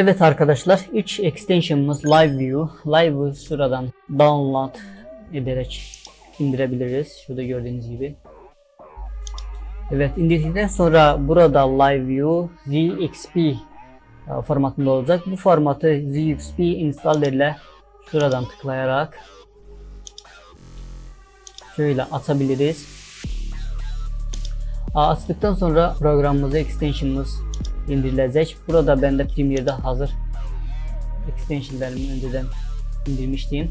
Evet arkadaşlar ilk extensionımız Live View. Live View sıradan download ederek indirebiliriz. Şurada gördüğünüz gibi. Evet indirdikten sonra burada Live View ZXP e, formatında olacak. Bu formatı ZXP installer ile şuradan tıklayarak şöyle atabiliriz. Açtıktan sonra programımıza extensionımız indirilecek. Burada bende Premiere'de hazır extensionlarımı önceden indirmiştim.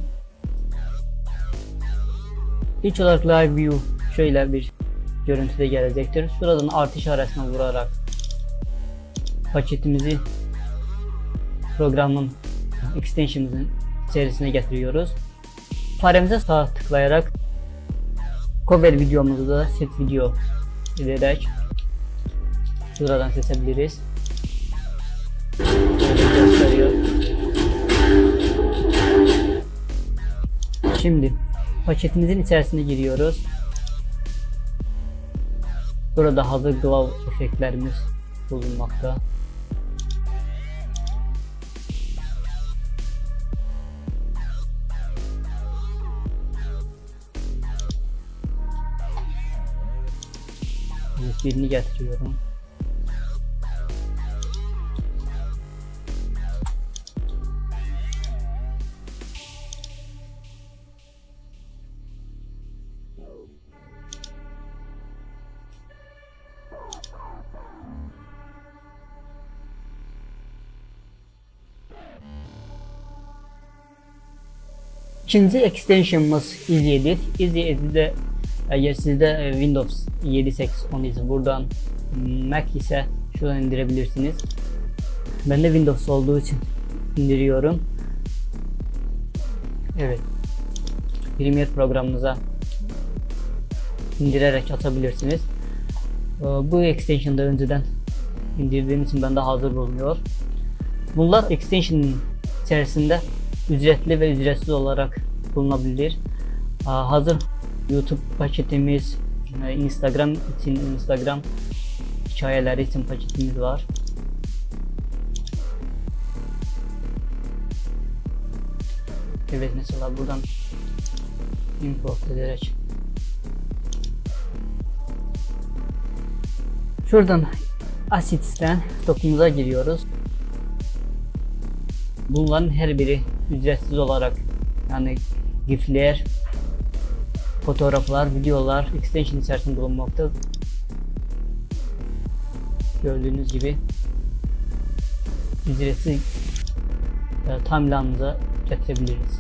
İlk olarak Live View şöyle bir görüntüde gelecektir. Şuradan artı işaretine vurarak paketimizi programın extensionımızın içerisine getiriyoruz. Faremize sağ tıklayarak cover videomuzu da set video ederek şuradan seçebiliriz. Şimdi paketimizin içerisine giriyoruz. Burada hazır glow efektlerimiz bulunmakta. Birini getiriyorum. İkinci extensionımız EasyEdit. EasyEdit'de eğer sizde e, Windows 7, 8, 10 ise buradan Mac ise şuradan indirebilirsiniz. Ben de Windows olduğu için indiriyorum. Evet. Premiere programınıza indirerek atabilirsiniz. Ee, Bu extension'da önceden indirdiğim için bende hazır bulunuyor. Bunlar extension içerisinde ücretli ve ücretsiz olarak bulunabilir. Hazır YouTube paketimiz, e, Instagram için Instagram hikayeleri için paketimiz var. Evet mesela buradan import ederek Şuradan Assets'ten stokumuza giriyoruz. Bunların her biri ücretsiz olarak yani gifler, fotoğraflar, videolar extension içerisinde bulunmakta. Gördüğünüz gibi ücretsiz e, timeline'ımıza getirebiliriz.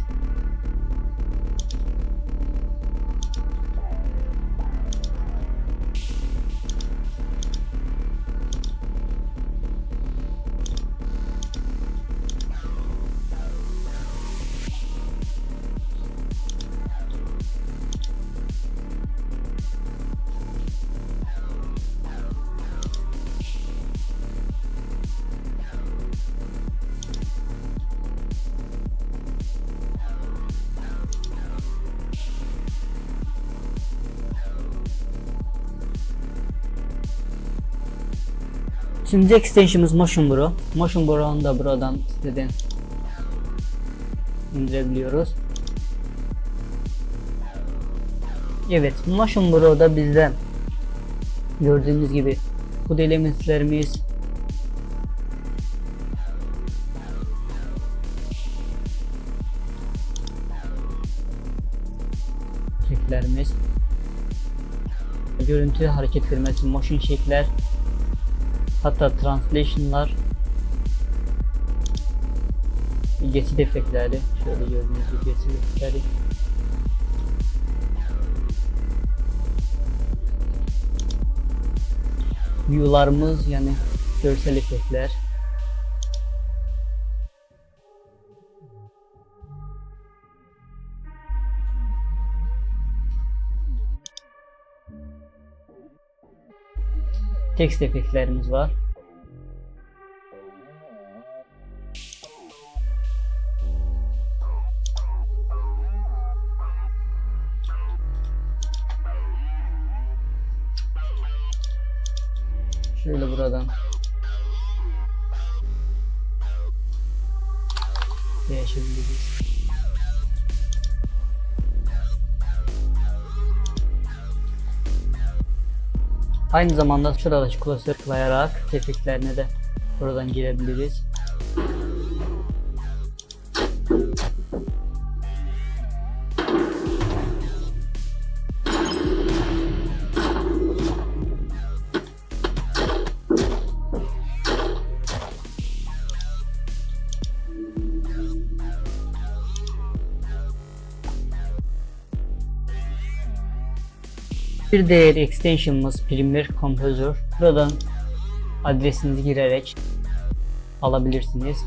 Şimdi extension'ımız Motion Bro. Motion Bro'nu da buradan siteden indirebiliyoruz. Evet, Motion Bro'da bizde gördüğünüz gibi bu elementlerimiz şekillerimiz görüntü hareket vermesi, motion şekiller hatta translation'lar geçit efektleri şöyle gördüğünüz gibi geçit efektleri view'larımız yani görsel efektler tekst efektlerimiz var. Şöyle buradan değişebiliriz. Aynı zamanda şuradaki klasör tıklayarak efektlerine de buradan girebiliriz. Bir değer extension'ımız Premier Composer. Buradan adresinizi girerek alabilirsiniz.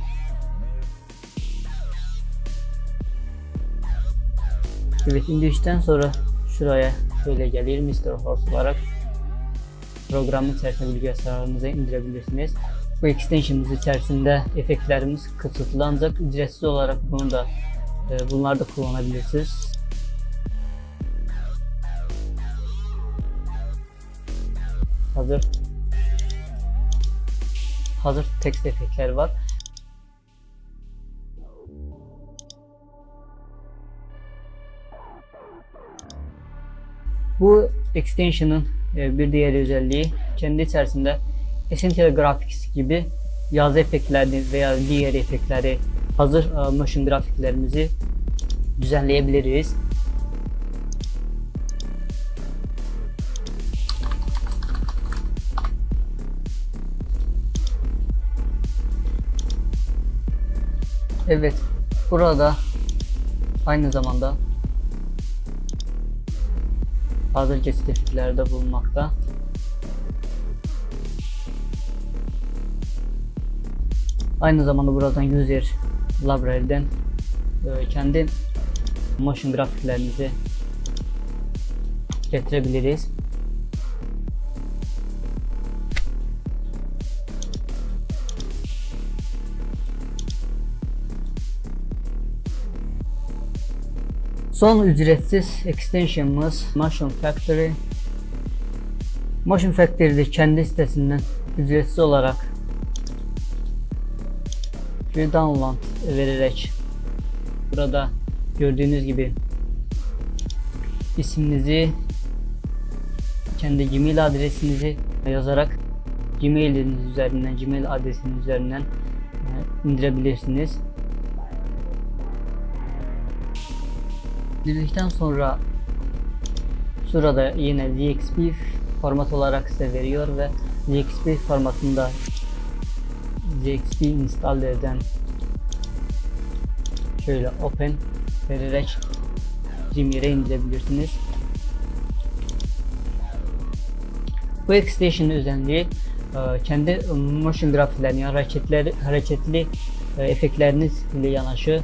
Evet indirdikten sonra şuraya şöyle gelir Mr. Horse olarak programın içerisinde bilgisayarınıza indirebilirsiniz. Bu extension'ımız içerisinde efektlerimiz kısıtlı ancak ücretsiz olarak bunu da e, bunları da kullanabilirsiniz. Hazır hazır text efektler var. Bu extension'ın e, bir diğer özelliği kendi içerisinde Essential Graphics gibi yazı efektlerini veya diğer efektleri hazır e, motion grafiklerimizi düzenleyebiliriz. Evet, burada aynı zamanda hazır kesit efiklerde bulunmakta. Aynı zamanda buradan user library'den e, kendi motion grafiklerinizi getirebiliriz. Son ücretsiz extension'ımız Motion Factory. Motion Factory'de kendi sitesinden ücretsiz olarak bir download vererek burada gördüğünüz gibi isminizi kendi Gmail adresinizi yazarak Gmail'iniz üzerinden Gmail adresiniz üzerinden e, indirebilirsiniz. Dizdikten sonra şurada yine ZXP format olarak size veriyor ve ZXP formatında ZXP install eden şöyle open vererek Premiere'e indirebilirsiniz. Bu extension özelliği e, kendi motion grafiklerini, hareketleri, hareketli e, efektleriniz ile yanaşı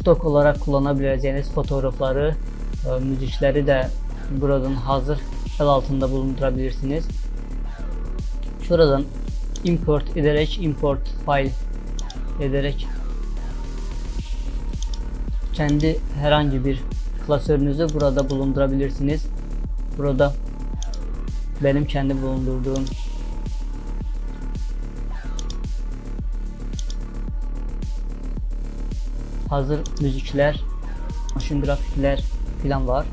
stok olarak kullanabileceğiniz fotoğrafları, e, müzikleri de buradan hazır el altında bulundurabilirsiniz. Şuradan import ederek import file ederek kendi herhangi bir klasörünüzü burada bulundurabilirsiniz. Burada benim kendi bulundurduğum hazır müzikler, motion grafikler falan var.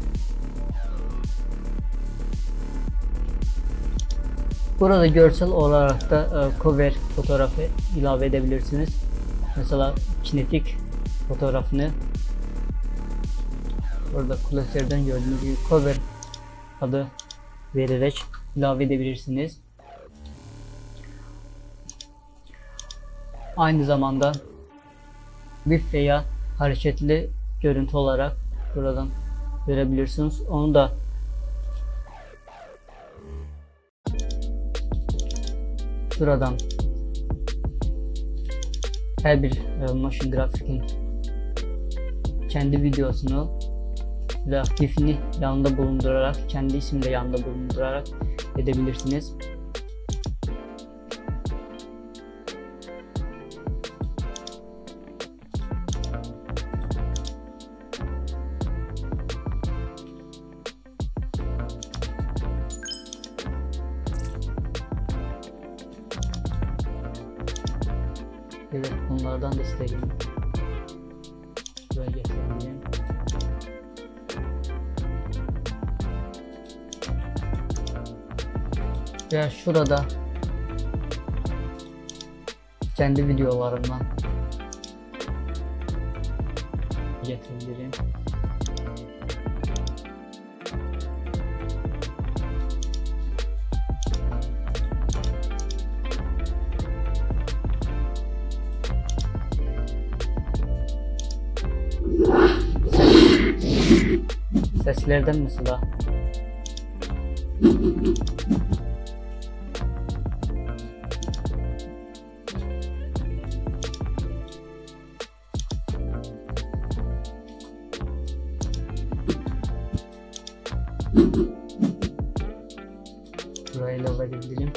Burada görsel olarak da e, cover fotoğrafı ilave edebilirsiniz. Mesela kinetik fotoğrafını burada klasörden gördüğünüz gibi cover adı vererek ilave edebilirsiniz. Aynı zamanda GIF veya hareketli görüntü olarak buradan görebilirsiniz. Onu da şuradan her bir e, grafikin kendi videosunu ve GIF'ini yanında bulundurarak kendi ismini de yanında bulundurarak edebilirsiniz. Evet bunlardan da isterim. Buraya getirelim. Ya şurada kendi videolarımdan getirebilirim. Seslerden mesela. Burayla da gidelim.